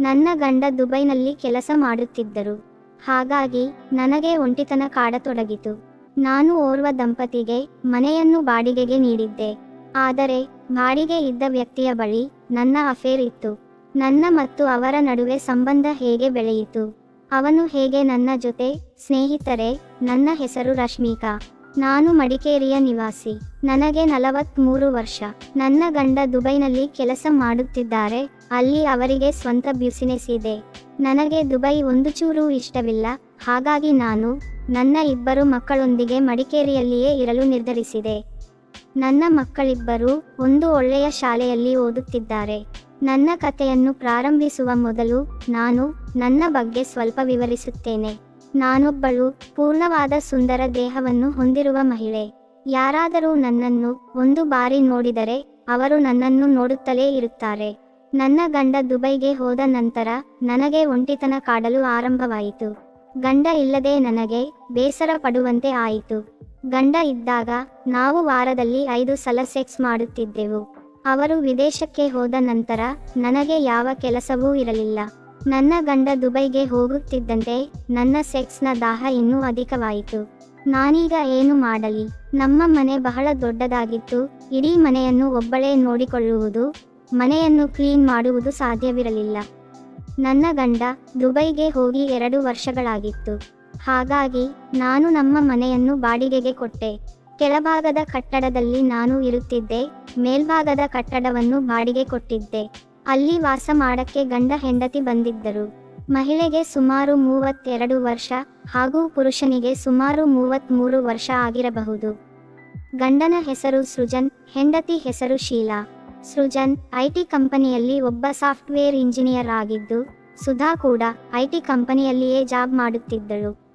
ನನ್ನ ಗಂಡ ದುಬೈನಲ್ಲಿ ಕೆಲಸ ಮಾಡುತ್ತಿದ್ದರು. ಹಾಗಾಗಿ ನನಗೆ ಒಂಟಿತನ ಕಾಡತೊಡಗಿತು. ನಾನು ಓರ್ವ ದಂಪತಿಗೆ ಮನೆಯನ್ನು ಬಾಡಿಗೆಗೆ ನೀಡಿದ್ದೆ. ಆದರೆ ಬಾಡಿಗೆ ಇದ್ದ ವ್ಯಕ್ತಿಯ ಬಳಿ ನನ್ನ ಅಫೇರ್ ಇತ್ತು. ನನ್ನ ಮತ್ತು ಅವರ ನಡುವೆ ಸಂಬಂಧ ಹೇಗೆ ಬೆಳೆಯಿತು? ಅವನು ಹೇಗೆ ನನ್ನ ಜೊತೆ ಸ್ನೇಹಿತರೆ? ನನ್ನ ಹೆಸರು ರಶ್ಮಿಕಾ. ನಾನು ಮಡಿಕೇರಿಯ ನಿವಾಸಿ. ನನಗೆ ನಲವತ್ಮೂರು ವರ್ಷ. ನನ್ನ ಗಂಡ ದುಬೈನಲ್ಲಿ ಕೆಲಸ ಮಾಡುತ್ತಿದ್ದಾರೆ. ಅಲ್ಲಿ ಅವರಿಗೆ ಸ್ವಂತ ಬ್ಯುಸಿನೆಸ್ ಇದೆ. ನನಗೆ ದುಬೈ ಒಂದು ಚೂರು ಇಷ್ಟವಿಲ್ಲ. ಹಾಗಾಗಿ ನಾನು ನನ್ನ ಇಬ್ಬರು ಮಕ್ಕಳೊಂದಿಗೆ ಮಡಿಕೇರಿಯಲ್ಲಿಯೇ ಇರಲು ನಿರ್ಧರಿಸಿದೆ. ನನ್ನ ಮಕ್ಕಳಿಬ್ಬರು ಒಂದು ಒಳ್ಳೆಯ ಶಾಲೆಯಲ್ಲಿ ಓದುತ್ತಿದ್ದಾರೆ. ನನ್ನ ಕಥೆಯನ್ನು ಪ್ರಾರಂಭಿಸುವ ಮೊದಲು ನಾನು ನನ್ನ ಬಗ್ಗೆ ಸ್ವಲ್ಪ ವಿವರಿಸುತ್ತೇನೆ. ನಾನೊಬ್ಬಳು ಪೂರ್ಣವಾದ ಸುಂದರ ದೇಹವನ್ನು ಹೊಂದಿರುವ ಮಹಿಳೆ. ಯಾರಾದರೂ ನನ್ನನ್ನು ಒಂದು ಬಾರಿ ನೋಡಿದರೆ, ಅವರು ನನ್ನನ್ನು ನೋಡುತ್ತಲೇ ಇರುತ್ತಾರೆ. ನನ್ನ ಗಂಡ ದುಬೈಗೆ ಹೋದ ನಂತರ ನನಗೆ ಒಂಟಿತನ ಕಾಡಲು ಆರಂಭವಾಯಿತು. ಗಂಡ ಇಲ್ಲದೆ ನನಗೆ ಬೇಸರ ಪಡುವಂತೆ ಆಯಿತು. ಗಂಡ ಇದ್ದಾಗ ನಾವು ವಾರದಲ್ಲಿ ಐದು ಸಲ ಸೆಕ್ಸ್ ಮಾಡುತ್ತಿದ್ದೆವು. ಅವರು ವಿದೇಶಕ್ಕೆ ಹೋದ ನಂತರ ನನಗೆ ಯಾವ ಕೆಲಸವೂ ಇರಲಿಲ್ಲ. ನನ್ನ ಗಂಡ ದುಬೈಗೆ ಹೋಗುತ್ತಿದ್ದಂತೆ ನನ್ನ ಸೆಕ್ಸ್ನ ದಾಹ ಇನ್ನೂ ಅಧಿಕವಾಯಿತು. ನಾನೀಗ ಏನು ಮಾಡಲಿ? ನಮ್ಮ ಮನೆ ಬಹಳ ದೊಡ್ಡದಾಗಿತ್ತು. ಇಡೀ ಮನೆಯನ್ನು ಒಬ್ಬಳೇ ನೋಡಿಕೊಳ್ಳುವುದು ಮನೆಯನ್ನು ಕ್ಲೀನ್ ಮಾಡುವುದು ಸಾಧ್ಯವಿರಲಿಲ್ಲ. ನನ್ನ ಗಂಡ ದುಬೈಗೆ ಹೋಗಿ ಎರಡು ವರ್ಷಗಳಾಗಿತ್ತು. ಹಾಗಾಗಿ ನಾನು ನಮ್ಮ ಮನೆಯನ್ನು ಬಾಡಿಗೆಗೆ ಕೊಟ್ಟೆ. ಕೆಳಭಾಗದ ಕಟ್ಟಡದಲ್ಲಿ ನಾನು ಇರುತ್ತಿದ್ದೆ, ಮೇಲ್ಭಾಗದ ಕಟ್ಟಡವನ್ನು ಬಾಡಿಗೆ ಕೊಟ್ಟಿದ್ದೆ. ಅಲ್ಲಿ ವಾಸ ಮಾಡಕ್ಕೆ ಗಂಡ ಹೆಂಡತಿ ಬಂದಿದ್ದರು. ಮಹಿಳೆಗೆ ಸುಮಾರು ಮೂವತ್ತೆರಡು ವರ್ಷ ಹಾಗೂ ಪುರುಷನಿಗೆ ಸುಮಾರು ಮೂವತ್ತ್ಮೂರು ವರ್ಷ ಆಗಿರಬಹುದು. ಗಂಡನ ಹೆಸರು ಸೃಜನ್, ಹೆಂಡತಿ ಹೆಸರು ಶೀಲಾ. ಸೃಜನ್ ಐಟಿ ಕಂಪನಿಯಲ್ಲಿ ಒಬ್ಬ ಸಾಫ್ಟ್ವೇರ್ ಇಂಜಿನಿಯರ್ ಆಗಿದ್ದು, ಸುಧಾ ಕೂಡ ಐಟಿ ಕಂಪನಿಯಲ್ಲಿಯೇ ಜಾಬ್ ಮಾಡುತ್ತಿದ್ದಳು.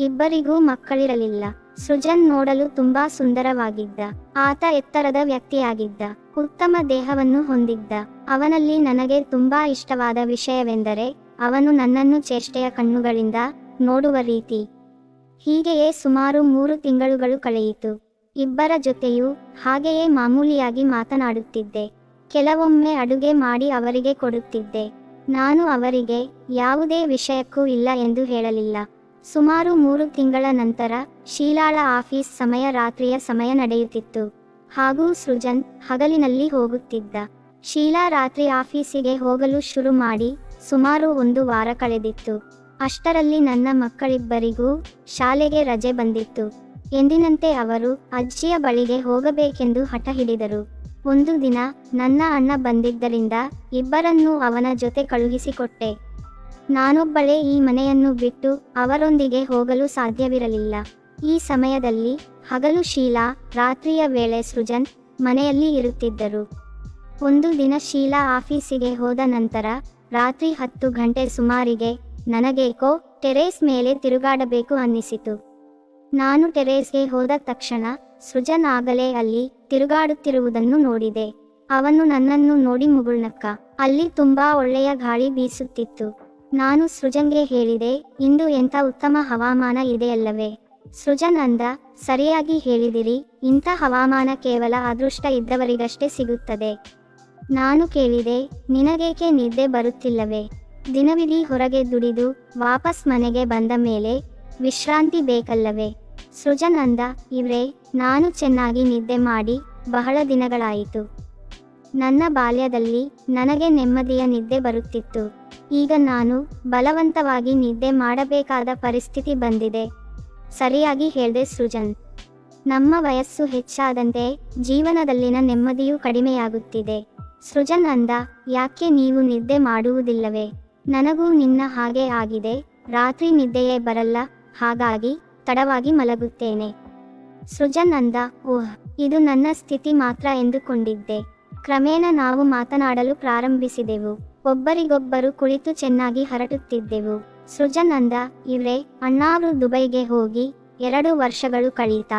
ಇಬ್ಬರಿಗೂ ಮಕ್ಕಳಿರಲಿಲ್ಲ. ಸೃಜನ್ ನೋಡಲು ತುಂಬಾ ಸುಂದರವಾಗಿದ್ದ. ಆತ ಎತ್ತರದ ವ್ಯಕ್ತಿಯಾಗಿದ್ದ. ಉತ್ತಮ ದೇಹವನ್ನು ಹೊಂದಿದ್ದ. ಅವನಲ್ಲಿ ನನಗೆ ತುಂಬಾ ಇಷ್ಟವಾದ ವಿಷಯವೆಂದರೆ, ಅವನು ನನ್ನನ್ನು ಚೇಷ್ಟೆಯ ಕಣ್ಣುಗಳಿಂದ ನೋಡುವ ರೀತಿ. ಹೀಗೆಯೇ ಸುಮಾರು ಮೂರು ತಿಂಗಳುಗಳು ಕಳೆಯಿತು. ಇಬ್ಬರ ಜೊತೆಯೂ ಹಾಗೆಯೇ ಮಾಮೂಲಿಯಾಗಿ ಮಾತನಾಡುತ್ತಿದ್ದೆ. ಕೆಲವೊಮ್ಮೆ ಅಡುಗೆ ಮಾಡಿ ಅವರಿಗೆ ಕೊಡುತ್ತಿದ್ದೆ. ನಾನು ಅವರಿಗೆ ಯಾವುದೇ ವಿಷಯಕ್ಕೂ ಇಲ್ಲ ಎಂದು ಹೇಳಲಿಲ್ಲ. ಸುಮಾರು ಮೂರು ತಿಂಗಳ ನಂತರ ಶೀಲಾಳ ಆಫೀಸ್ ಸಮಯ ರಾತ್ರಿಯ ಸಮಯ ನಡೆಯುತ್ತಿತ್ತು. ಹಾಗೂ ಸೃಜನ್ ಹಗಲಿನಲ್ಲಿ ಹೋಗುತ್ತಿದ್ದ. ಶೀಲಾ ರಾತ್ರಿ ಆಫೀಸಿಗೆ ಹೋಗಲು ಶುರು ಮಾಡಿ ಸುಮಾರು ಒಂದು ವಾರ ಕಳೆದಿತ್ತು. ಅಷ್ಟರಲ್ಲಿ ನನ್ನ ಮಕ್ಕಳಿಬ್ಬರಿಗೂ ಶಾಲೆಗೆ ರಜೆ ಬಂದಿತ್ತು. ಎಂದಿನಂತೆ ಅವರು ಅಜ್ಜಿಯ ಬಳಿಗೆ ಹೋಗಬೇಕೆಂದು ಹಠ ಹಿಡಿದರು. ಒಂದು ದಿನ ನನ್ನ ಅಣ್ಣ ಬಂದಿದ್ದರಿಂದ ಇಬ್ಬರನ್ನೂ ಅವನ ಜೊತೆ ಕಳುಹಿಸಿಕೊಟ್ಟೆ. ನಾನೊಬ್ಬಳೇ ಈ ಮನೆಯನ್ನು ಬಿಟ್ಟು ಅವರೊಂದಿಗೆ ಹೋಗಲು ಸಾಧ್ಯವಿರಲಿಲ್ಲ. ಈ ಸಮಯದಲ್ಲಿ ಹಗಲು ಶೀಲಾ ರಾತ್ರಿಯ ವೇಳೆ ಸೃಜನ್ ಮನೆಯಲ್ಲಿ ಇರುತ್ತಿದ್ದರು. ಒಂದು ದಿನ ಶೀಲಾ ಆಫೀಸಿಗೆ ಹೋದ ನಂತರ ರಾತ್ರಿ ಹತ್ತು ಗಂಟೆ ಸುಮಾರಿಗೆ ನನಗೇಕೋ ಟೆರೇಸ್ ಮೇಲೆ ತಿರುಗಾಡಬೇಕು ಅನ್ನಿಸಿತು. ನಾನು ಟೆರೇಸ್ಗೆ ಹೋದ ತಕ್ಷಣ ಸೃಜನ್ ಆಗಲೇ ಅಲ್ಲಿ ತಿರುಗಾಡುತ್ತಿರುವುದನ್ನು ನೋಡಿದೆ. ಅವನು ನನ್ನನ್ನು ನೋಡಿ ಮುಗುಳ್ನಕ್ಕ. ಅಲ್ಲಿ ತುಂಬಾ ಒಳ್ಳೆಯ ಗಾಳಿ ಬೀಸುತ್ತಿತ್ತು. ನಾನು ಸೃಜನ್ಗೆ ಹೇಳಿದೆ, ಇಂದು ಎಂಥ ಉತ್ತಮ ಹವಾಮಾನ ಇದೆಯಲ್ಲವೇ ಸೃಜನ್ ಅಂದ, ಸರಿಯಾಗಿ ಹೇಳಿದಿರಿ, ಇಂಥ ಹವಾಮಾನ ಕೇವಲ ಅದೃಷ್ಟ ಇದ್ದವರಿಗಷ್ಟೇ ಸಿಗುತ್ತದೆ. ನಾನು ಕೇಳಿದೆ, ನಿನಗೇಕೆ ನಿದ್ದೆ ಬರುತ್ತಿಲ್ಲವೇ? ದಿನವಿಡೀ ಹೊರಗೆ ದುಡಿದು ವಾಪಸ್ ಮನೆಗೆ ಬಂದ ಮೇಲೆ ವಿಶ್ರಾಂತಿ ಬೇಕಲ್ಲವೇ? ಸೃಜನ್ ಅಂದ ಇವ್ರೇ, ನಾನು ಚೆನ್ನಾಗಿ ನಿದ್ದೆ ಮಾಡಿ ಬಹಳ ದಿನಗಳಾಯಿತು. ನನ್ನ ಬಾಲ್ಯದಲ್ಲಿ ನನಗೆ ನೆಮ್ಮದಿಯ ನಿದ್ದೆ ಬರುತ್ತಿತ್ತು. ಈಗ ನಾನು ಬಲವಂತವಾಗಿ ನಿದ್ದೆ ಮಾಡಬೇಕಾದ ಪರಿಸ್ಥಿತಿ ಬಂದಿದೆ. ಸರಿಯಾಗಿ ಹೇಳಿದೆ ಸೃಜನ್. ನಮ್ಮ ವಯಸ್ಸು ಹೆಚ್ಚಾದಂತೆ ಜೀವನದಲ್ಲಿನ ನೆಮ್ಮದಿಯೂ ಕಡಿಮೆಯಾಗುತ್ತಿದೆ. ಸೃಜನ್ ಅಂದ ಯಾಕೆ ನೀವು ನಿದ್ದೆ ಮಾಡುವುದಿಲ್ಲವೇ? ನನಗೂ ನಿನ್ನ ಹಾಗೆ ಆಗಿದೆ. ರಾತ್ರಿ ನಿದ್ದೆಯೇ ಬರಲ್ಲ. ಹಾಗಾಗಿ ತಡವಾಗಿ ಮಲಗುತ್ತೇನೆ. ಸೃಜನ್ ಅಂದ ಓಹ್, ಇದು ನನ್ನ ಸ್ಥಿತಿ ಮಾತ್ರ ಎಂದುಕೊಂಡಿದ್ದೆ. ಕ್ರಮೇಣ ನಾವು ಮಾತನಾಡಲು ಪ್ರಾರಂಭಿಸಿದೆವು. ಒಬ್ಬರಿಗೊಬ್ಬರು ಕುಳಿತು ಚೆನ್ನಾಗಿ ಹರಟುತ್ತಿದ್ದೆವು. ಸೃಜನ್ ಅಂದ ಇವ್ರೇ ಅಣ್ಣಾರು ದುಬೈಗೆ ಹೋಗಿ ಎರಡು ವರ್ಷಗಳು ಕಳೀತ.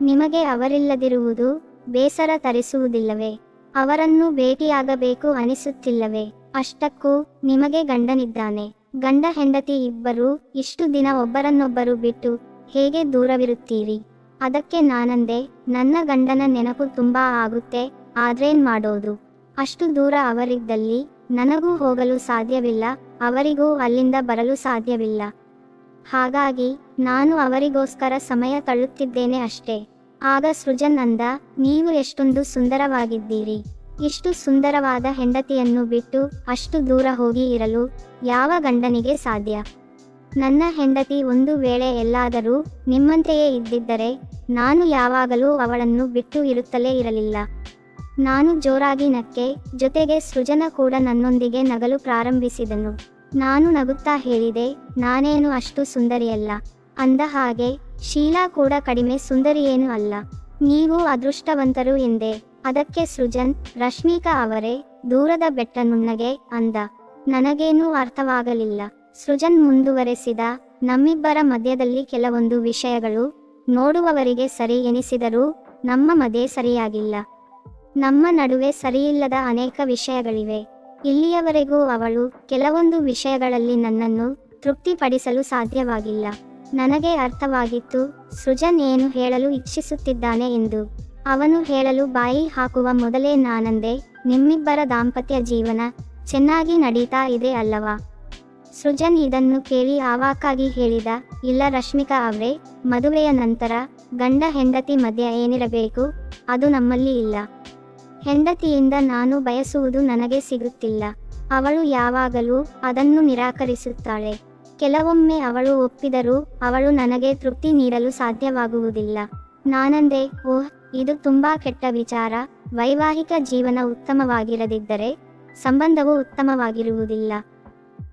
ನಿಮಗೆ ಅವರಿಲ್ಲದಿರುವುದು ಬೇಸರ ತರಿಸುವುದಿಲ್ಲವೇ? ಅವರನ್ನು ಭೇಟಿಯಾಗಬೇಕು ಅನಿಸುತ್ತಿಲ್ಲವೇ? ಅಷ್ಟಕ್ಕೂ ನಿಮಗೆ ಗಂಡನಿದ್ದಾನೆ. ಗಂಡ ಹೆಂಡತಿ ಇಬ್ಬರೂ ಇಷ್ಟು ದಿನ ಒಬ್ಬರನ್ನೊಬ್ಬರು ಬಿಟ್ಟು ಹೇಗೆ ದೂರವಿರುತ್ತೀರಿ? ಅದಕ್ಕೆ ನಾನಂದೆ, ನನ್ನ ಗಂಡನ ನೆನಪು ತುಂಬಾ ಆಗುತ್ತೆ, ಆದ್ರೇನ್ ಮಾಡೋದು? ಅಷ್ಟು ದೂರ ಅವರಿದ್ದಲ್ಲಿ ನನಗೂ ಹೋಗಲು ಸಾಧ್ಯವಿಲ್ಲ, ಅವರಿಗೂ ಅಲ್ಲಿಂದ ಬರಲು ಸಾಧ್ಯವಿಲ್ಲ. ಹಾಗಾಗಿ ನಾನು ಅವರಿಗೋಸ್ಕರ ಸಮಯ ತಳ್ಳುತ್ತಿದ್ದೇನೆ ಅಷ್ಟೇ. ಆಗ ಸೃಜನ್ ಅಂದ, ನೀವು ಎಷ್ಟೊಂದು ಸುಂದರವಾಗಿದ್ದೀರಿ. ಇಷ್ಟು ಸುಂದರವಾದ ಹೆಂಡತಿಯನ್ನು ಬಿಟ್ಟು ಅಷ್ಟು ದೂರ ಹೋಗಿ ಇರಲು ಯಾವ ಗಂಡನಿಗೆ ಸಾಧ್ಯ? ನನ್ನ ಹೆಂಡತಿ ಒಂದು ವೇಳೆ ಎಲ್ಲಾದರೂ ನಿಮ್ಮಂತೆಯೇ ಇದ್ದಿದ್ದರೆ ನಾನು ಯಾವಾಗಲೂ ಅವಳನ್ನು ಬಿಟ್ಟು ಇರುತ್ತಲೇ ಇರಲಿಲ್ಲ. ನಾನು ಜೋರಾಗಿ ನಕ್ಕೆ, ಜೊತೆಗೆ ಸೃಜನ ಕೂಡ ನನ್ನೊಂದಿಗೆ ನಗಲು ಪ್ರಾರಂಭಿಸಿದನು. ನಾನು ನಗುತ್ತಾ ಹೇಳಿದೆ, ನಾನೇನು ಅಷ್ಟು ಸುಂದರಿಯಲ್ಲ. ಅಂದ ಹಾಗೆ ಶೀಲಾ ಕೂಡ ಕಡಿಮೆ ಸುಂದರಿಯೇನು ಅಲ್ಲ. ನೀವು ಅದೃಷ್ಟವಂತರು ಎಂದೆ. ಅದಕ್ಕೆ ಸೃಜನ್, ರಶ್ಮಿಕಾ ಅವರೇ, ದೂರದ ಬೆಟ್ಟ ನುಣ್ಣಗೆ ಅಂದ. ನನಗೇನೂ ಅರ್ಥವಾಗಲಿಲ್ಲ. ಸೃಜನ್ ಮುಂದುವರೆಸಿದ. ನಮ್ಮಿಬ್ಬರ ಮಧ್ಯದಲ್ಲಿ ಕೆಲವೊಂದು ವಿಷಯಗಳು ನೋಡುವವರಿಗೆ ಸರಿ ಎನಿಸಿದರೂ ನಮ್ಮ ಮದೆ ಸರಿಯಾಗಿಲ್ಲ. ನಮ್ಮ ನಡುವೆ ಸರಿಯಿಲ್ಲದ ಅನೇಕ ವಿಷಯಗಳಿವೆ. ಇಲ್ಲಿಯವರೆಗೂ ಅವಳು ಕೆಲವೊಂದು ವಿಷಯಗಳಲ್ಲಿ ನನ್ನನ್ನು ತೃಪ್ತಿಪಡಿಸಲು ಸಾಧ್ಯವಾಗಿಲ್ಲ. ನನಗೆ ಅರ್ಥವಾಗಿತ್ತು, ಸೃಜನ್ ಏನು ಹೇಳಲು ಇಚ್ಛಿಸುತ್ತಿದ್ದಾನೆ ಎಂದು. ಅವನು ಹೇಳಲು ಬಾಯಿ ಹಾಕುವ ಮೊದಲೇ ನಾನಂದೆ, ನಿಮ್ಮಿಬ್ಬರ ದಾಂಪತ್ಯ ಜೀವನ ಚೆನ್ನಾಗಿ ನಡೀತಾ ಇದೆ ಅಲ್ಲವಾ? ಸೃಜನ್ ಇದನ್ನು ಕೇಳಿ ಆವಾಕಾಗಿ ಹೇಳಿದ, ಇಲ್ಲ ರಶ್ಮಿಕಾ ಅವರೇ, ಮದುವೆಯ ನಂತರ ಗಂಡ ಹೆಂಡತಿ ಮಧ್ಯ ಏನಿರಬೇಕು, ಅದು ನಮ್ಮಲ್ಲಿ ಇಲ್ಲ. ಹೆಂಡತಿಯಿಂದ ನಾನು ಬಯಸುವುದು ನನಗೆ ಸಿಗುತ್ತಿಲ್ಲ. ಅವಳು ಯಾವಾಗಲೂ ಅದನ್ನು ನಿರಾಕರಿಸುತ್ತಾಳೆ. ಕೆಲವೊಮ್ಮೆ ಅವಳು ಒಪ್ಪಿದರೂ ಅವಳು ನನಗೆ ತೃಪ್ತಿ ನೀಡಲು ಸಾಧ್ಯವಾಗುವುದಿಲ್ಲ. ನಾನಂದೆ, ಓಹ್ ಇದು ತುಂಬಾ ಕೆಟ್ಟ ವಿಚಾರ. ವೈವಾಹಿಕ ಜೀವನ ಉತ್ತಮವಾಗಿರದಿದ್ದರೆ ಸಂಬಂಧವು ಉತ್ತಮವಾಗಿರುವುದಿಲ್ಲ.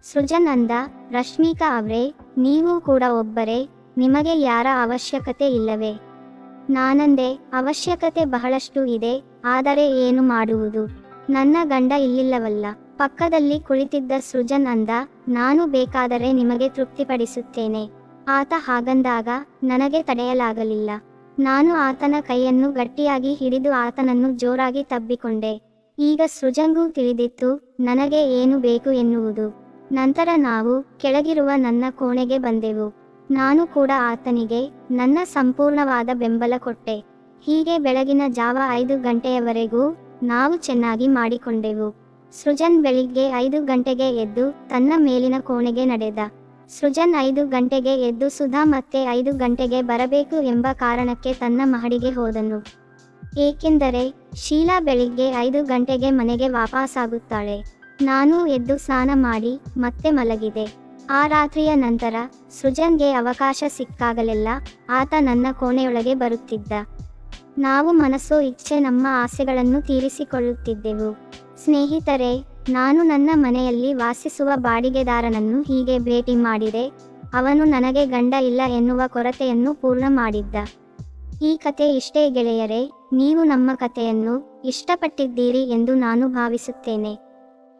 ಸೃಜನ್ ಅಂದ ರಶ್ಮಿಕಾ ಅವರೇ, ನೀವು ಕೂಡ ಒಬ್ಬರೇ. ನಿಮಗೆ ಯಾರ ಅವಶ್ಯಕತೆ ಇಲ್ಲವೇ? ನಾನಂದೆ, ಅವಶ್ಯಕತೆ ಬಹಳಷ್ಟು ಇದೆ, ಆದರೆ ಏನು ಮಾಡುವುದು? ನನ್ನ ಗಂಡ ಇಲ್ಲಿಲ್ಲವಲ್ಲ. ಪಕ್ಕದಲ್ಲಿ ಕುಳಿತಿದ್ದ ಸೃಜನ್ ಅಂದ ನಾನು ಬೇಕಾದರೆ ನಿಮಗೆ ತೃಪ್ತಿಪಡಿಸುತ್ತೇನೆ. ಆತ ಹಾಗಂದಾಗ ನನಗೆ ತಡೆಯಲಾಗಲಿಲ್ಲ. ನಾನು ಆತನ ಕೈಯನ್ನು ಗಟ್ಟಿಯಾಗಿ ಹಿಡಿದು ಆತನನ್ನು ಜೋರಾಗಿ ತಬ್ಬಿಕೊಂಡೆ. ಈಗ ಸೃಜಂಗೂ ತಿಳಿದಿತ್ತು, ನನಗೆ ಏನು ಬೇಕು ಎನ್ನುವುದು. ನಂತರ ನಾವು ಕೆಳಗಿರುವ ನನ್ನ ಕೋಣೆಗೆ ಬಂದೆವು. ನಾನು ಕೂಡ ಆತನಿಗೆ ನನ್ನ ಸಂಪೂರ್ಣವಾದ ಬೆಂಬಲ ಕೊಟ್ಟೆ. ಹೀಗೆ ಬೆಳಗಿನ ಜಾವ ಐದು ಗಂಟೆಯವರೆಗೂ ನಾವು ಚೆನ್ನಾಗಿ ಮಾಡಿಕೊಂಡೆವು. ಸೃಜನ್ ಬೆಳಿಗ್ಗೆ ಐದು ಗಂಟೆಗೆ ಎದ್ದು ತನ್ನ ಮೇಲಿನ ಕೋಣೆಗೆ ನಡೆದ. ಸೃಜನ್ ಐದು ಗಂಟೆಗೆ ಎದ್ದು ಸುಧಾ ಮತ್ತೆ ಐದು ಗಂಟೆಗೆ ಬರಬೇಕು ಎಂಬ ಕಾರಣಕ್ಕೆ ತನ್ನ ಮಹಡಿಗೆ ಹೋದನು. ಏಕೆಂದರೆ ಶೀಲಾ ಬೆಳಿಗ್ಗೆ ಐದು ಗಂಟೆಗೆ ಮನೆಗೆ ವಾಪಸ್ಸಾಗುತ್ತಾಳೆ ನಾನು ಎದ್ದು ಸ್ನಾನ ಮಾಡಿ ಮತ್ತೆ ಮಲಗಿದೆ. ಆ ರಾತ್ರಿಯ ನಂತರ ಸೃಜನ್ಗೆ ಅವಕಾಶ ಸಿಕ್ಕಾಗಲೆಲ್ಲ ಆತ ನನ್ನ ಕೋಣೆಯೊಳಗೆ ಬರುತ್ತಿದ್ದ. ನಾವು ಮನಸ್ಸು ಇಚ್ಛೆ ನಮ್ಮ ಆಸೆಗಳನ್ನು ತೀರಿಸಿಕೊಳ್ಳುತ್ತಿದ್ದೆವು. ಸ್ನೇಹಿತರೆ ನಾನು ನನ್ನ ಮನೆಯಲ್ಲಿ ವಾಸಿಸುವ ಬಾಡಿಗೆದಾರನನ್ನು ಹೀಗೆ ಭೇಟಿ ಮಾಡಿದೆ. ಅವನು ನನಗೆ ಗಂಡ ಇಲ್ಲ ಎನ್ನುವ ಕೊರತೆಯನ್ನು ಪೂರ್ಣ ಮಾಡಿದ್ದ. ಈ ಕತೆ ಇಷ್ಟೇ ಗೆಳೆಯರೆ, ನೀವು ನಮ್ಮ ಕಥೆಯನ್ನು ಇಷ್ಟಪಟ್ಟಿದ್ದೀರಿ ಎಂದು ನಾನು ಭಾವಿಸುತ್ತೇನೆ.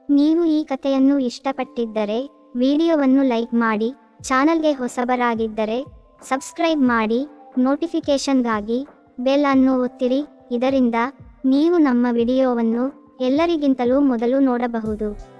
ನೀವು ಈ ಕಥೆಯನ್ನು ಇಷ್ಟಪಟ್ಟಿದ್ದರೆ, ವಿಡಿಯೋವನ್ನು ಲೈಕ್ ಮಾಡಿ, ಚಾನಲ್ಗೆ ಹೊಸಬರಾಗಿದ್ದರೆ, ಸಬ್ಸ್ಕ್ರೈಬ್ ಮಾಡಿ, ನೋಟಿಫಿಕೇಷನ್ಗಾಗಿ ಬೆಲ್ ಅನ್ನು ಒತ್ತಿರಿ. ಇದರಿಂದ, ನೀವು ನಮ್ಮ ವಿಡಿಯೋವನ್ನು ಎಲ್ಲರಿಗಿಂತಲೂ ಮೊದಲು ನೋಡಬಹುದು.